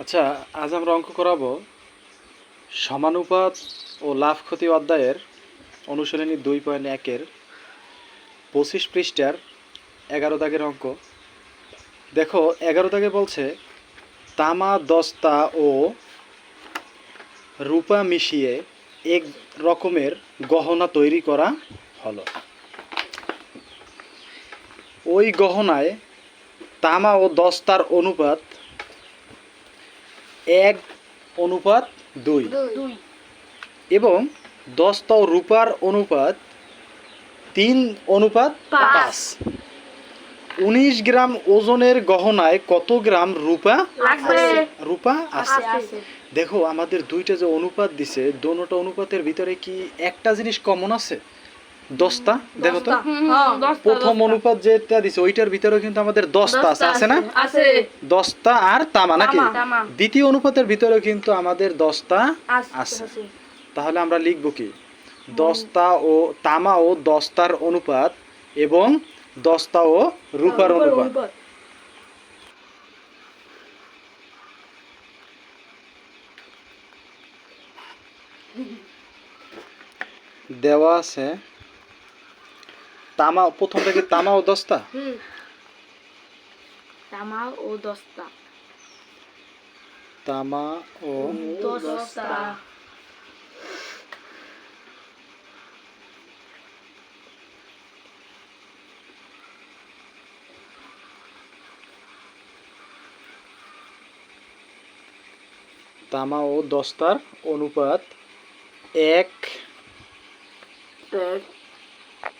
আচ্ছা আজ আমরা অঙ্ক করাবো সমানুপাত ও লাভ ক্ষতি অধ্যায়ের অনুশীলনী দুই পয়েন্ট একের পঁচিশ পৃষ্ঠার এগারো দাগের অঙ্ক। দেখো, এগারো দাগে বলছে, তামা, দস্তা ও রূপা মিশিয়ে এক রকমের গহনা তৈরি করা হলো। ওই গহনায় তামা ও দস্তার অনুপাত এক অনুপাত দুই। এবং দস্তা ও রূপার অনুপাত তিন অনুপাত পাঁচ। উনিশ গ্রাম ওজনের গহনায় কত গ্রাম রূপা রূপা আছে। দেখো আমাদের দুইটা যে অনুপাত দিছে দোনোটা অনুপাতের ভিতরে কি একটা জিনিস কমন আছে? দশটা? দেখো তো। প্রথম অনুপাত যেটা দিছে ওইটার ভিতরে কিন্তু আমাদের দশটা আছে আছে না? দশটা আর তামা নাকি। দ্বিতীয় অনুপাতের ভিতরে কিন্তু আমাদের দশটা আছে তাহলে আমরা লিখব কি? দস্তা ও তামা ও দস্তার অনুপাত এবং দস্তা ও রূপার অনুপাত। দেওয়া আছে তামা প্রথম থেকে তামা ও দস্তা? হুম। তামা ও দস্তা। তামা ও দস্তা। তামা ও দস্তার অনুপাত এক।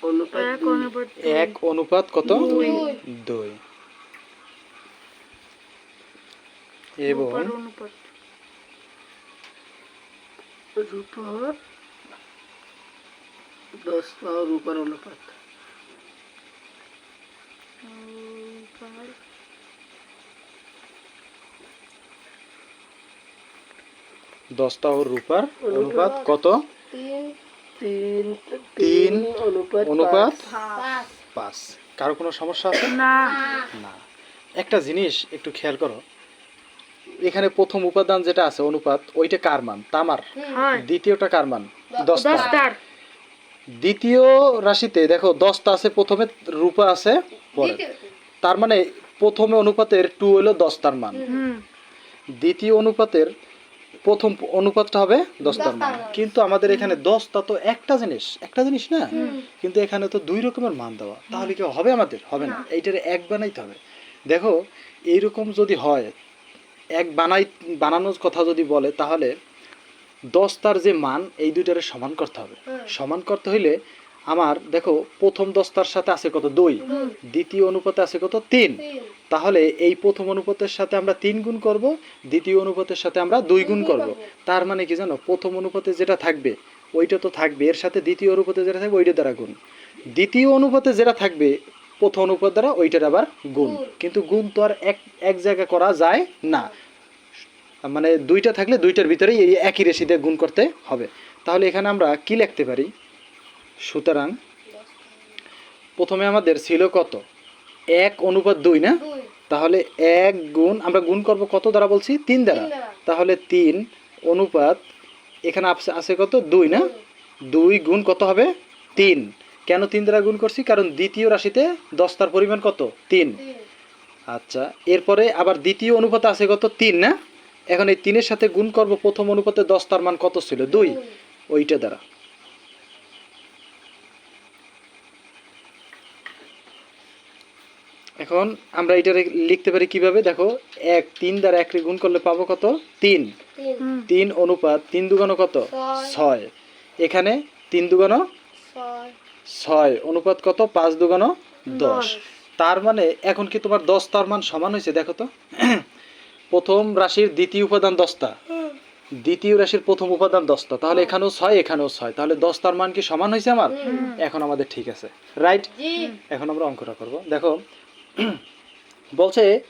এক অনুপাত এক অনুপাত কত? দুই। এবং রূপার দশটা রূপার অনুপাত। দস্তা ও রূপার অনুপাত কত? তিন তিন অনুপাত পাঁচ। কারও কোনো সমস্যা আছে? না। না। একটা জিনিস একটু খেয়াল করো। এখানে প্রথম উপাদান যেটা আছে অনুপাত ওইটা কার মান? তামার। দ্বিতীয়টা কার মান? দস্তার। দ্বিতীয় রাশিতে দেখো দশটা আছে প্রথমে রূপা আছে পরে। তার মানে প্রথমে অনুপাতের টু হলো দশটার মান। হুম। দ্বিতীয় অনুপাতের প্রথম অনুপাতটা হবে দশটার মান। কিন্তু আমাদের এখানে দশটা তো একটা জিনিস একটা জিনিস না? কিন্তু এখানে তো দুই রকমের মান দেওয়া। তাহলে কি হবে আমাদের? হবে না। এইটারে এক বানাইতে হবে। দেখো এইরকম যদি হয় এক বানাই বানানোর কথা যদি বলে তাহলে দশটার যে মান এই দুইটারে সমান করতে হবে। সমান করতে হইলে আমার দেখো প্রথম দশটার সাথে আছে কত? দুই। দ্বিতীয় অনুপাতে আছে কত? তিন। তাহলে এই প্রথম অনুপাতের সাথে আমরা তিন গুণ করব দ্বিতীয় অনুপাতের সাথে আমরা দুই গুণ করব। তার মানে কি জানো? প্রথম অনুপাতে যেটা থাকবে ওইটা তো থাকবে। এর সাথে দ্বিতীয় অনুপাতে যেটা থাকবে ওইটা দ্বারা গুণ। দ্বিতীয় অনুপাতে যেটা থাকবে প্রথম অনুপাত দ্বারা ওইটার আবার গুণ। কিন্তু গুণ তো আর এক এক জায়গায় করা যায় না। মানে দুইটা থাকলে দুইটার ভিতরেই এই একই রেশিতে গুণ করতে হবে। তাহলে এখানে আমরা কি লিখতে পারি? সুতরাং প্রথমে আমাদের ছিল কত? এক অনুপাত দুই না? তাহলে এক গুণ আমরা গুণ করব কত দ্বারা বলছি? তিন দ্বারা। তাহলে তিন অনুপাত এখানে আছে আছে কত? দুই না? দুই। গুণ কত হবে? তিন। কেন তিন দ্বারা গুণ করছি? কারণ দ্বিতীয় রাশিতে দশটার পরিমাণ কত? তিন। আচ্ছা এরপরে আবার দ্বিতীয় অনুপাত আছে কত? তিন না? এখন এই তিনের সাথে গুণ করব প্রথম অনুপাতে দশটার মান কত ছিল? দুই। ওইটা দ্বারা। এখন আমরা এটা লিখতে পারি কীভাবে? দেখো এক তিন দ্বারা এক গুণ করলে পাবো কত? তিন। তিন। অনুপাত তিন দুগানো কত? ছয়। এখানে তিন দুগানো ছয়। অনুপাত কত? পাঁচ দুগানো দশ। তার মানে এখন কি তোমার দশ তার মান সমান হয়েছে? দেখো তো। প্রথম রাশির দ্বিতীয় উপাদান দশটা। দ্বিতীয় রাশির প্রথম উপাদান দশটা। তাহলে এখানেও ছয় এখানেও ছয়। তাহলে দশ তার মান কি সমান হয়েছে আমার? এখন আমাদের ঠিক আছে। রাইট এখন আমরা অঙ্কটা করব। দেখো বলছে,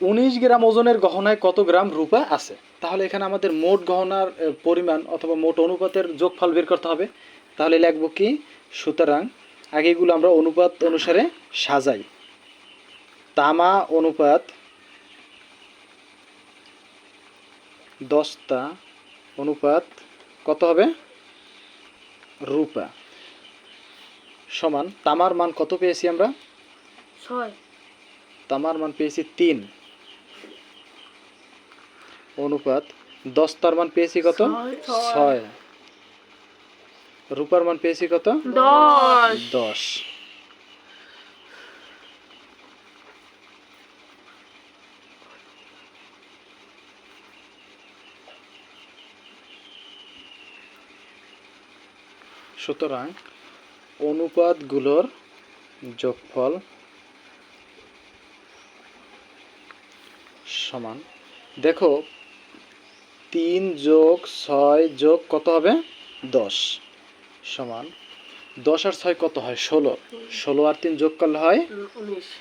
উনিশ গ্রাম ওজনের গহনায় কত গ্রাম রূপা আছে? তাহলে এখানে আমাদের মোট গহনার পরিমাণ অথবা মোট অনুপাতের যোগফল বের করতে হবে। তাহলে লিখব কি? সুতরাং আগে এগুলো আমরা অনুপাত অনুসারে সাজাই। তামা অনুপাত দশটা অনুপাত কত হবে? রূপা। সমান, তামার মান কত পেয়েছি আমরা? ছয়। তামার মান পেয়েছি তিন। অনুপাত দশটার মান পেয়েছি কত? ছয়। রূপার মান পেয়েছি কত? দশ। দশ। সুতরাং অনুপাতগুলোর যোগফল সমান। দেখো তিন যোগ ছয় যোগ কত হবে? দশ সমান। দশ আর ছয় কত হয়? ষোলো। ষোলো আর তিন যোগ করলে হয়?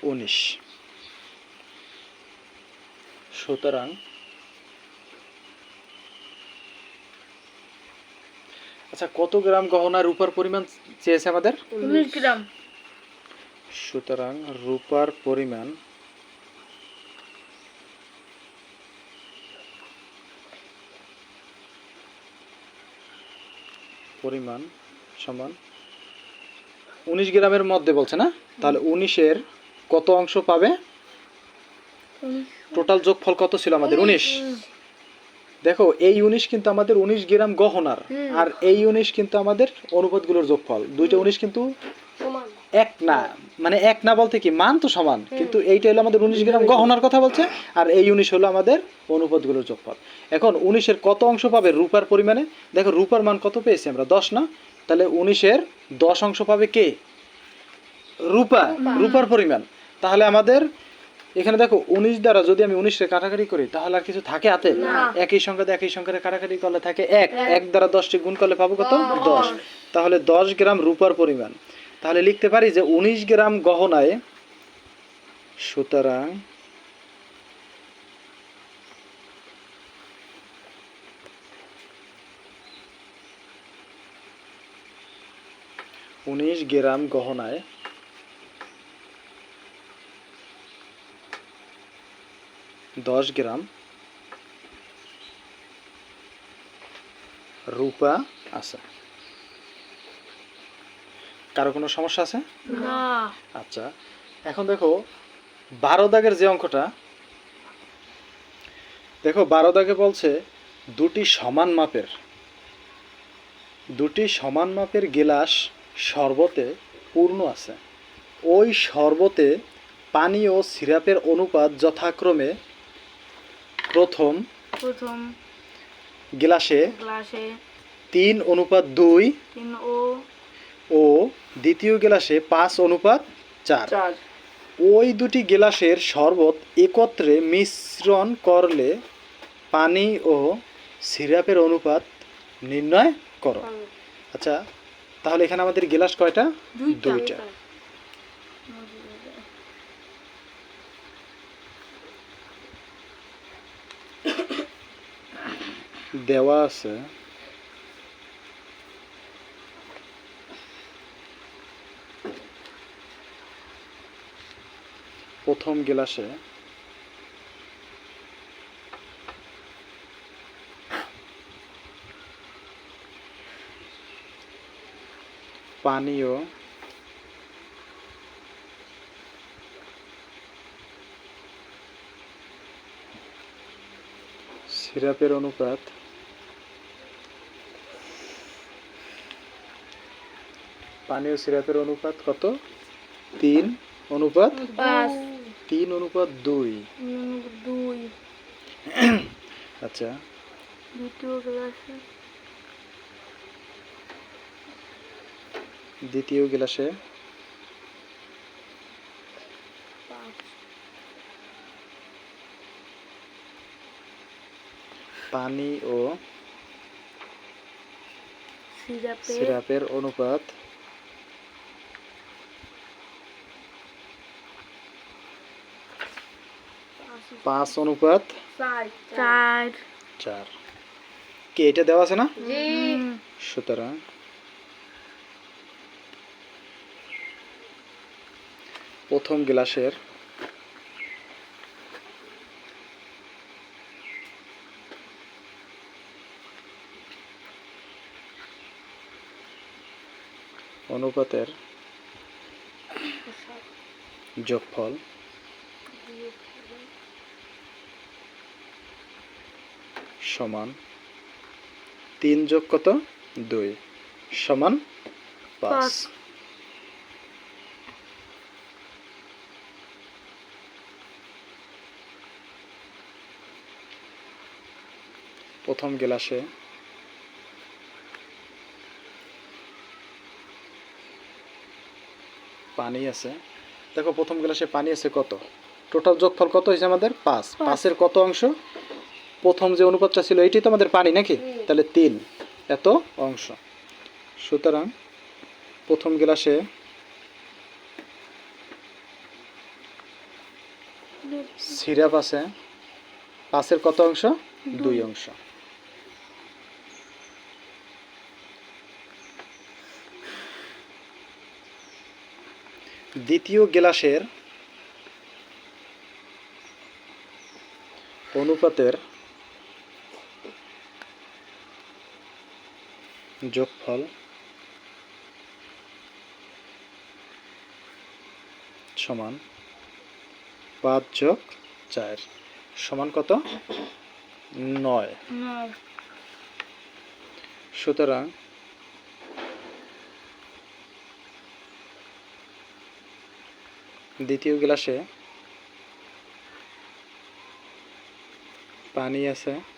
উনিশ। সুতরাং আচ্ছা কত গ্রাম গহনা রূপার পরিমাণ চেয়েছে আমাদের? উনিশ গ্রাম। সুতরাং রূপার পরিমাণ পরিমাণ সমান উনিশ গ্রামের মধ্যে বলছে না? তাহলে উনিশের কত অংশ পাবে? টোটাল যোগফল কত ছিল আমাদের? উনিশ। দেখো এই উনিশ কিন্তু আমাদের উনিশ গ্রাম গহনার। আর এই উনিশ কিন্তু আমাদের অনুপাতগুলোর যোগফল। দুইটা উনিশ কিন্তু এক না মানে এক না বলতে কি মান তো সমান কিন্তু এইটা হলো আমাদের উনিশ গ্রাম গহনার কথা বলছে আর এই উনিশ হলো আমাদের অনুপাতগুলোর যোগফল। এখন উনিশের কত অংশ পাবে রূপার পরিমাণে? দেখো রূপার মান কত পেয়েছি আমরা? দশ না? তাহলে উনিশের দশ অংশ পাবে কে? রূপা রূপার পরিমাণ। তাহলে আমাদের এখানে দেখো উনিশ দ্বারা যদি আমি উনিশে কাটাকাটি করি তাহলে আর কিছু থাকে হাতে? একই সংখ্যা একই সংখ্যার কাটাকাটি করলে থাকে এক। এক। দ্বারা দশটি গুণ করলে পাবো কত? দশ। তাহলে দশ গ্রাম রূপার পরিমাণ। তাহলে লিখতে পারি যে উনিশ গ্রাম গহনায় সুতরাং উনিশ গ্রাম গহনায় দশ গ্রাম রূপা আছে। কারও কোনো সমস্যা আছে? না। আচ্ছা এখন দেখো বারো দাগের যে অঙ্কটা দেখো বারো দাগে বলছে দুটি সমান মাপের দুটি সমান মাপের গিলাস শরবতে পূর্ণ আছে। ওই শরবতে পানি ও সিরাপের অনুপাত যথাক্রমে প্রথম প্রথম গিলাসে গ্লাসে তিন অনুপাত দুই তিন ও ও দ্বিতীয় গিলাসে পাঁচ অনুপাত চার। ওই দুটি গেলাসের শরবত একত্রে মিশ্রণ করলে পানি ও সিরাপের অনুপাত নির্ণয় করো। আচ্ছা তাহলে এখানে আমাদের গেলাস কয়টা? দুইটা। দেওয়া আছে। প্রথম গিলাসে। পানীয়। সিরাপের অনুপাত। পানীয় সিরাপের অনুপাত কত? তিন। অনুপাত? পাঁচ। তিন অনুপাত দুই। দুই। আচ্ছা। দ্বিতীয় গ্লাসে দ্বিতীয় গিলাসে পানি ও সিরাপে সিরাপের অনুপাত পাঁচ অনুপাত? চার। চার। কি এটা দেওয়া আছে না? সুতরাং প্রথম গ্লাসের অনুপাতের যোগফল সমান তিন যোগ কত? দুই সমান পাঁচ। প্রথম গ্লাসে পানি আছে। দেখো প্রথম গ্লাসে পানি আছে কত? টোটাল যোগফল কত হয়েছে আমাদের? পাঁচ। পাঁচের কত অংশ? প্রথম যে অনুপাতটা ছিল এটি তো আমাদের পানি নাকি? তাহলে তিন এত অংশ। সুতরাং প্রথম গ্লাসে সিরাপ আছে। পাঁচের কত অংশ? দুই অংশ। দ্বিতীয় গ্লাসের অনুপাতের যোগফল সমান পাঁচ যোগ চার। সমান কত? নয়। নয়। সুতরাং দ্বিতীয় গ্লাসে পানি আছে।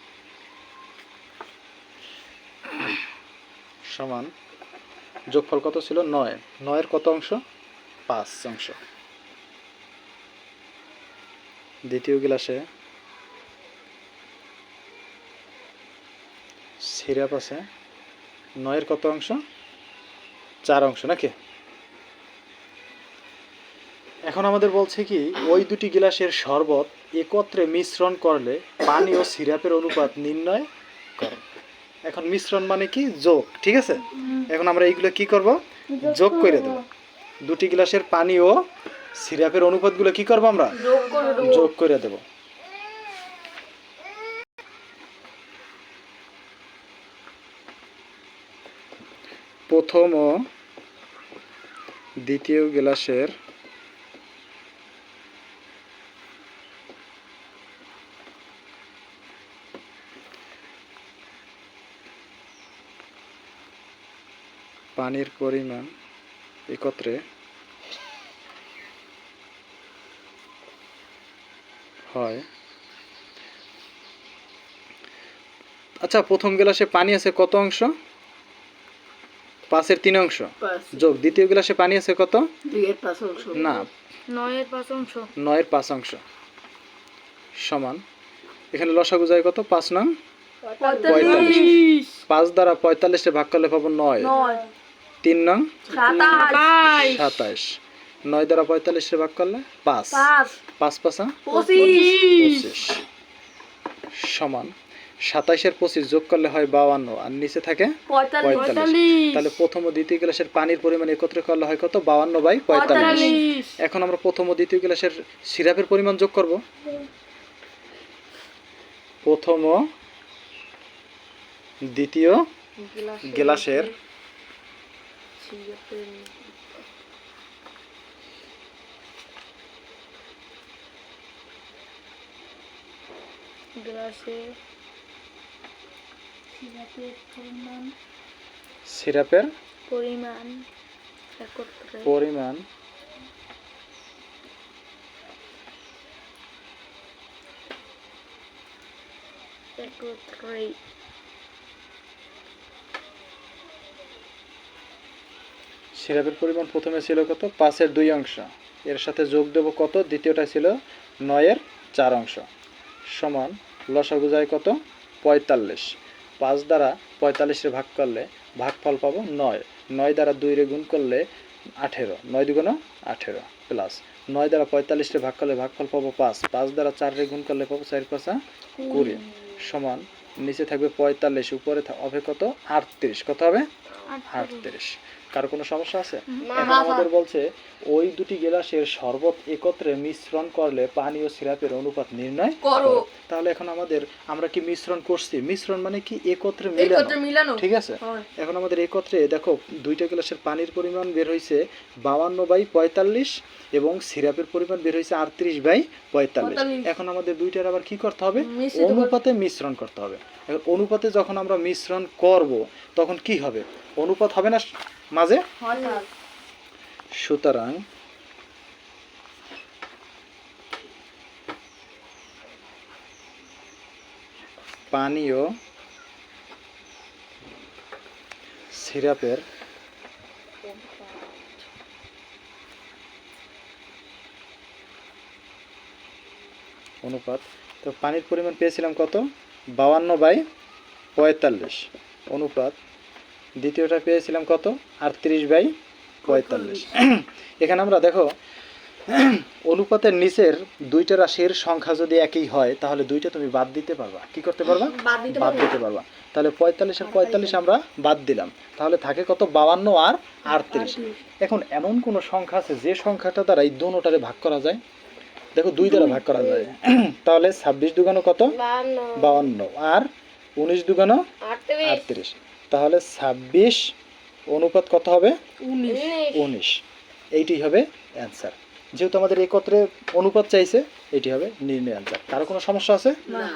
সমান যোগফল কত ছিল? নয়। নয়ের কত অংশ? পাঁচ অংশ। দ্বিতীয় গ্লাসে সিরাপ আছে। নয়ের কত অংশ? চার অংশ, নাকি? এখন আমাদের বলছে কি, ওই দুটি গ্লাসের শরবত একত্রে মিশ্রণ করলে পানি ও সিরাপের অনুপাত নির্ণয় করো। এখন মিশ্রণ মানে কি? যোগ ঠিক আছে? এখন আমরা এইগুলো কি করব? যোগ করে দেব। দুটি গ্লাসের পানি ও সিরাপের অনুপাতগুলো কি করব আমরা? যোগ করে দেবো। প্রথম ও দ্বিতীয় গ্লাসের পানির পরিমাণ একত্রে হয়। আচ্ছা প্রথম গ্লাসে পানি আছে কত অংশ? পাঁচের তিন অংশ। যোগ দ্বিতীয় গ্লাসে পানি আছে কত? অংশ। না। নয়ের পাঁচ অংশ। নয়ের পাঁচ অংশ। সমান। এখানে লসাগু যায় কত? পাঁচ নং? পঁয়তাল্লিশ। পাঁচ দ্বারা পঁয়তাল্লিশে ভাগ করলে পাবো নয়। তিন নং? সাতাশ। সাতাইশ নয় দ্বারা পঁয়তাল্লিশে ভাগ করলে পাঁচ। পাঁচ। পাঁচ পাঁচা পঁচিশ। সমান। সাতাইশের পঁচিশ যোগ করলে হয় বাউান্ন আর নিচে থাকে পঁয়তাল্লিশ। তাহলে প্রথম ও দ্বিতীয় গ্লাসের পানির পরিমাণ একত্রে করলে হয় কত? বাউান্ন বাই পঁয়তাল্লিশ। পঁয়তাল্লিশ। এখন আমরা প্রথম ও দ্বিতীয় গ্লাসের সিরাপের পরিমাণ যোগ করব। প্রথম ও দ্বিতীয় গ্লাসের গ্লাসে সিরাপের পরিমাণ সিরাপের পরিমাণ একত্রে পরিমাণ একত্রে সিরাপের পরিমাণ প্রথমে ছিল কত? পাঁচের দুই অংশ। এর সাথে যোগ দেব কত? দ্বিতীয়টা ছিল নয়ের চার অংশ। সমান লসাগু যায় কত? পঁয়তাল্লিশ। পাঁচ দ্বারা পঁয়তাল্লিশে ভাগ করলে ভাগফল পাবো নয়। নয় দ্বারা দুই রে গুণ করলে আঠেরো। নয় দুগুণ আঠেরো প্লাস। নয় দ্বারা পঁয়তাল্লিশে ভাগ করলে ভাগফল পাবো পাঁচ। পাঁচ দ্বারা চার রে গুণ করলে পাবো চার পাঁচা কুড়ি। সমান নিচে থাকবে পঁয়তাল্লিশ উপরে হবে কত? আটত্রিশ। কত হবে? আটত্রিশ। কার কোনো সমস্যা আছে? এখন আমাদের বলছে ওই দুটি গেলাসের শরবত একত্রে মিশ্রণ করলে পানি ও সিরাপের অনুপাত নির্ণয় করো। তাহলে এখন আমাদের আমরা কি মিশ্রণ করছি? মিশ্রণ মানে কি? একত্রে মিলানো। ঠিক আছে? এখন আমাদের একত্রে দেখো দুইটা গ্লাসের পানির পরিমাণ বের হয়েছে বাউান্ন বাই পঁয়তাল্লিশ এবং সিরাপের পরিমাণ বের হয়েছে আটত্রিশ বাই পঁয়তাল্লিশ। পঁয়তাল্লিশ। এখন আমাদের দুইটার আবার কি করতে হবে? অনুপাতে মিশ্রণ করতে হবে। এখন অনুপাতে যখন আমরা মিশ্রণ করব তখন কি হবে? অনুপাত হবে না মাঝে? সুতরাং পানীয় সিরাপের অনুপাত। তো পানির পরিমাণ পেয়েছিলাম কত? বাউান্ন বাই পঁয়তাল্লিশ। অনুপাত দ্বিতীয়টা পেয়েছিলাম কত? আটত্রিশ বাই পঁয়তাল্লিশ। এখানে আমরা দেখো অনুপাতের নিচের দুইটা রাশির সংখ্যা যদি একই হয় তাহলে দুইটা তুমি বাদ দিতে পারবা। কি করতে পারবা? বাদ দিতে পারবা। তাহলে পঁয়তাল্লিশ আর পঁয়তাল্লিশ আমরা বাদ দিলাম। তাহলে থাকে কত? বাউান্ন আর আটত্রিশ। এখন এমন কোন সংখ্যা আছে যে সংখ্যাটা দ্বারা এই দোনোটারে ভাগ করা যায়? দেখো দুই দ্বারা ভাগ করা যায়। তাহলে ছাব্বিশ দুগানো কত? বাউান্ন। আর উনিশ দুগানো আটত্রিশ। তাহলে ছাব্বিশ অনুপাত কত হবে? উনিশ। উনিশ। এইটি হবে অ্যান্সার যেহেতু আমাদের একত্রে অনুপাত চাইছে এটি হবে নির্ণয় অ্যান্সার কারও কোনো সমস্যা আছে? না।